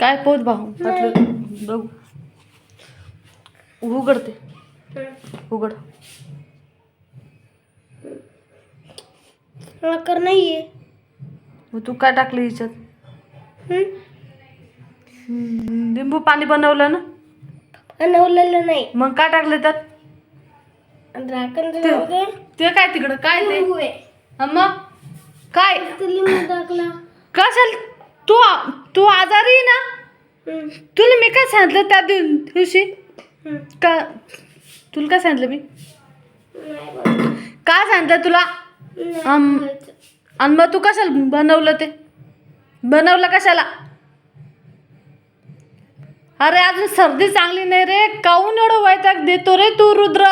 काय पोत भाऊ? म्हटलं बघू. उघडते. उघड. साखर नाहीये. मग तू काय टाकलं हिच्यात. लिंबू पाणी बनवलं ना? बनवलेलं नाही. मग काय टाकलं त्यात? ते. ते काय तिकडं? काय ते. हा मग काय? लिंबू टाकला. कशाल तू तू आजारी आहे ना. तुला मी काय सांगितलं त्या दिव- दिवशी. का तुला काय सांगितलं मी. काय सांगितलं तुला. आणि मग तू कशाला बनवलं ते बनवलं कशाला अरे अजून सर्दी चांगली नाही रे काऊन एवढं वैताग देतो रे तू रुद्र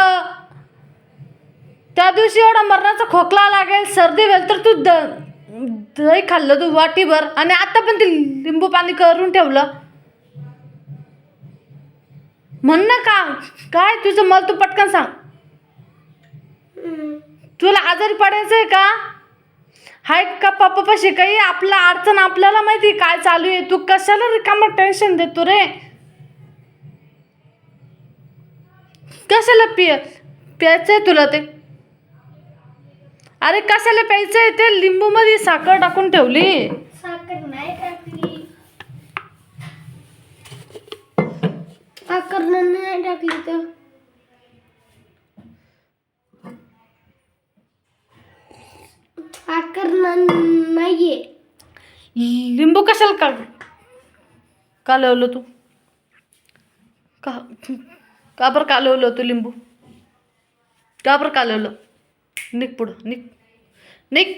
त्या दिवशी एवढा मरणाचा खोकला लागेल सर्दी होईल तर तू द दही खाल्लं तू वाटीभर. आणि आता पण ते लिंबू पाणी करून ठेवलं. म्हण ना का? काय? तुझं मला तू पटकन सांग. तुला आजारी पडायचं आहे का? हाय का पप्पापाशी काही आपलं अडचण आपल्याला माहिती काय चालू आहे? तू कशाला रिकामं टेन्शन देतो रे? कशाला पिय प्यायचंय तुला ते? अरे कशाला प्यायचंय ते लिंबू मध्ये साखर टाकून ठेवली. साखर नाही टाकली. साखर नाही टाकली तर. साखर नाहीये. लिंबू कशाला का कालवलं तू? का का बरं कालवलं तू लिंबू? का बरं कालवलं నిక్ ఇప్పుడు నిక్ నిక్